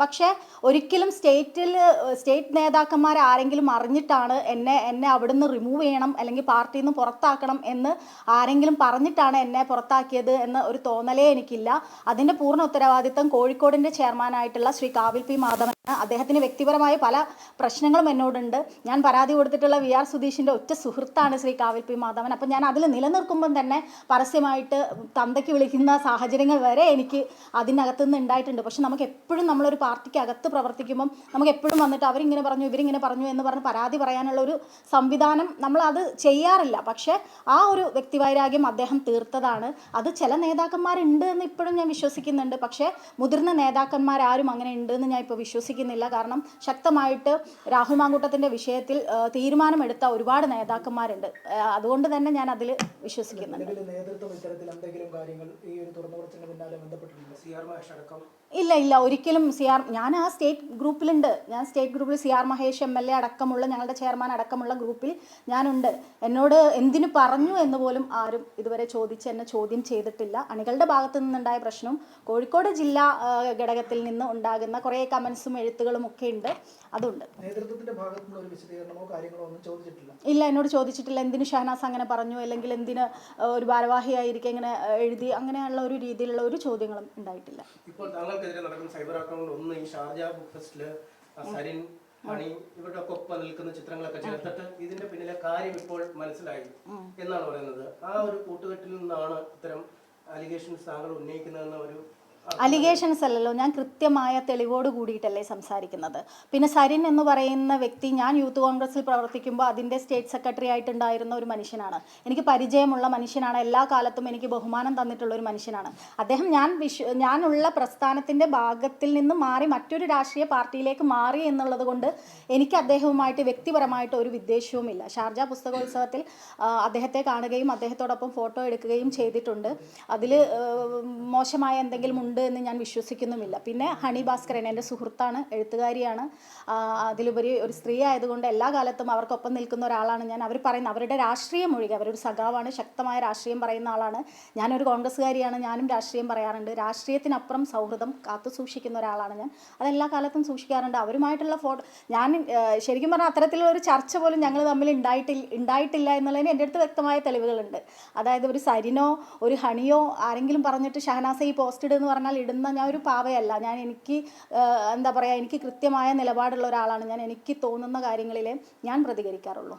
പക്ഷേ ഒരിക്കലും സ്റ്റേറ്റിൽ സ്റ്റേറ്റ് നേതാക്കന്മാർ ആരെങ്കിലും അറിഞ്ഞിട്ടാണ് എന്നെ എന്നെ അവിടുന്ന് റിമൂവ് ചെയ്യണം അല്ലെങ്കിൽ പാർട്ടിയിൽ നിന്ന് പുറത്താക്കണം എന്ന് ആരെങ്കിലും പറഞ്ഞിട്ടാണ് എന്നെ പുറത്താക്കിയത് എന്ന ഒരു തോന്നലേ എനിക്കില്ല. അതിന്റെ പൂർണ ഉത്തരവാദിത്തം കോഴിക്കോടിന്റെ ചെയർമാനായിട്ടുള്ള ശ്രീ കാവിൽ പി മാധവൻ അദ്ദേഹത്തിന് വ്യക്തിപരമായ പല പ്രശ്നങ്ങളും എന്നോടുണ്ട്. ഞാൻ പരാതി കൊടുത്തിട്ടുള്ള വി ആർ സുധീഷിന്റെ ഒറ്റ സുഹൃത്താണ് ശ്രീ കാവിൽ പി മാധവൻ. അപ്പം ഞാൻ അതിൽ നിലനിൽക്കുമ്പം തന്നെ പരസ്യമായിട്ട് തന്തയ്ക്ക് വിളിക്കുന്ന സാഹചര്യങ്ങൾ വരെ എനിക്ക് അതിനകത്തുനിന്ന് ഉണ്ടായിട്ടുണ്ട്. പക്ഷെ നമുക്ക് എപ്പോഴും നമ്മളൊരു പാർട്ടിക്ക് അകത്ത് പ്രവർത്തിക്കുമ്പം നമുക്ക് എപ്പോഴും വന്നിട്ട് അവരിങ്ങനെ പറഞ്ഞു ഇവരിങ്ങനെ പറഞ്ഞു എന്ന് പറഞ്ഞ് പരാതി പറയാനുള്ള ഒരു സംവിധാനം നമ്മൾ അത് ചെയ്യാറില്ല. പക്ഷേ ആ ഒരു വ്യക്തിവൈരാഗ്യം അദ്ദേഹം തീർത്തതാണ്. അത് ചില നേതാക്കന്മാരുണ്ട് എന്ന് ഇപ്പോഴും ഞാൻ വിശ്വസിക്കുന്നുണ്ട്. പക്ഷേ മുതിർന്ന നേതാക്കന്മാരാരും അങ്ങനെ ഉണ്ട് എന്ന് ഞാൻ ഇപ്പോൾ വിശ്വസിക്കുന്നില്ല. കാരണം ശക്തമായിട്ട് രാഹുൽ മാങ്കൂട്ടത്തിന്റെ വിഷയത്തിൽ തീരുമാനമെടുത്ത ഒരുപാട് നേതാക്കന്മാരുണ്ട്. അതുകൊണ്ട് തന്നെ ഞാൻ അതിൽ വിശ്വസിക്കുന്നുണ്ട്. ഇല്ല ഇല്ല. ഒരിക്കലും സി ആർ ഞാൻ ആ സ്റ്റേറ്റ് ഗ്രൂപ്പിലുണ്ട്. ഞാൻ സ്റ്റേറ്റ് ഗ്രൂപ്പിൽ C R Mahesh M L A അടക്കമുള്ള ഞങ്ങളുടെ ചെയർമാൻ അടക്കമുള്ള ഗ്രൂപ്പിൽ ഞാനുണ്ട്. എന്നോട് എന്തിനു പറഞ്ഞു എന്ന് പോലും ആരും ഇതുവരെ ചോദിച്ച് എന്നെ ചോദ്യം ചെയ്തിട്ടില്ല. അണികളുടെ ഭാഗത്തു നിന്നുണ്ടായ പ്രശ്നവും കോഴിക്കോട് ജില്ലാ ഘടകത്തിൽ നിന്ന് ഉണ്ടാകുന്ന കുറേ കമൻസും എഴുത്തുകളും ഒക്കെ ഉണ്ട്. അതുണ്ട്. നേതൃത്വത്തിന്റെ ഭാഗത്തു നിന്ന് ഒരു വിശദീകരണമോ കാര്യങ്ങളോ ചോദിച്ചിട്ടില്ല? ഇല്ല എന്നോട് ചോദിച്ചിട്ടില്ല. എന്തിനു ഷഹനാസ് അങ്ങനെ പറഞ്ഞു? അല്ലെങ്കിൽ എന്തിന് ഒരു ഭാരവാഹിയായിരിക്കും ഇങ്ങനെ എഴുതി അങ്ങനെയുള്ള ഒരു രീതിയിലുള്ള ഒരു ചോദ്യങ്ങളും ഉണ്ടായിട്ടില്ല. ഇപ്പോൾ താങ്കൾക്കെതിരെ നടക്കുന്ന സൈബർ ആക്രമണങ്ങൾ ഒന്ന് ഈ ഷാർജ ബുക്ക് ഫെസ്റ്റിൽ സരിൻ മണി ഇവരുടെ ഒക്കെ ഒപ്പം നിൽക്കുന്ന ചിത്രങ്ങളൊക്കെ ചേർത്തിട്ട് ഇതിന്റെ പിന്നിലെ കാര്യം ഇപ്പോൾ മനസ്സിലായി എന്നാണ് പറയുന്നത്. ആ ഒരു കൂട്ടുകെട്ടിൽ നിന്നാണ് ഇത്തരം അലിഗേഷൻസ് താങ്കൾ ഉന്നയിക്കുന്നതെന്ന ഒരു അലിഗേഷൻസ് അല്ലല്ലോ ഞാൻ കൃത്യമായ തെളിവോട് കൂടിയിട്ടല്ലേ സംസാരിക്കുന്നത്. പിന്നെ സരിൻ എന്ന് പറയുന്ന വ്യക്തി ഞാൻ യൂത്ത് കോൺഗ്രസിൽ പ്രവർത്തിക്കുമ്പോൾ അതിന്റെ സ്റ്റേറ്റ് സെക്രട്ടറി ആയിട്ടുണ്ടായിരുന്ന ഒരു മനുഷ്യനാണ്. എനിക്ക് പരിചയമുള്ള മനുഷ്യനാണ്. എല്ലാ കാലത്തും എനിക്ക് ബഹുമാനം തന്നിട്ടുള്ള ഒരു മനുഷ്യനാണ്. അദ്ദേഹം ഞാൻ വിശ്വ ഞാനുള്ള പ്രസ്ഥാനത്തിന്റെ ഭാഗത്തിൽ നിന്ന് മാറി മറ്റൊരു രാഷ്ട്രീയ പാർട്ടിയിലേക്ക് മാറി എന്നുള്ളത് കൊണ്ട് എനിക്ക് അദ്ദേഹവുമായിട്ട് വ്യക്തിപരമായിട്ട് ഒരു വിദ്വേഷവുമില്ല. ഷാർജ പുസ്തകോത്സവത്തിൽ അദ്ദേഹത്തെ കാണുകയും അദ്ദേഹത്തോടൊപ്പം ഫോട്ടോ എടുക്കുകയും ചെയ്തിട്ടുണ്ട്. അതിൽ മോശമായ എന്തെങ്കിലും ഉണ്ട് എന്ന് ഞാൻ വിശ്വസിക്കുന്നുമില്ല. പിന്നെ ഹണി ഭാസ്കരൻ എന്റെ സുഹൃത്താണ് എഴുത്തുകാരിയാണ്. അതിലുപരി ഒരു സ്ത്രീ ആയതുകൊണ്ട് എല്ലാ കാലത്തും അവർക്കൊപ്പം നിൽക്കുന്ന ഒരാളാണ് ഞാൻ. അവർ പറയുന്ന അവരുടെ രാഷ്ട്രീയം ഒഴികെ അവരൊരു സഖാവാണ് ശക്തമായ രാഷ്ട്രീയം പറയുന്ന ആളാണ്. ഞാനൊരു കോൺഗ്രസ്സുകാരിയാണ് ഞാനും രാഷ്ട്രീയം പറയാറുണ്ട്. രാഷ്ട്രീയത്തിനപ്പുറം സൗഹൃദം കാത്തു സൂക്ഷിക്കുന്ന ഒരാളാണ് ഞാൻ. അതെല്ലാ കാലത്തും സൂക്ഷിക്കാറുണ്ട്. അവരുമായിട്ടുള്ള ഫോട്ടോ ഞാൻ ശരിക്കും പറഞ്ഞാൽ അത്തരത്തിലുള്ള ഒരു ചർച്ച പോലും ഞങ്ങൾ തമ്മിൽ ഉണ്ടായിട്ടില്ല ഉണ്ടായിട്ടില്ല എന്നുള്ളതിന് എന്റെ അടുത്ത് വ്യക്തമായ തെളിവുകളുണ്ട്. അതായത് ഒരു സരിനോ ഒരു ഹണിയോ ആരെങ്കിലും പറഞ്ഞിട്ട് ഷഹനാസ ഈ പോസ്റ്റ് പറഞ്ഞാൽ ഇടുന്ന ഞാൻ ഒരു പാവയല്ല. ഞാൻ എനിക്ക് എന്താ പറയുക എനിക്ക് കൃത്യമായ നിലപാടുള്ള ഒരാളാണ്. ഞാൻ എനിക്ക് തോന്നുന്ന കാര്യങ്ങളിൽ ഞാൻ പ്രതികരിക്കാറുള്ളൂ.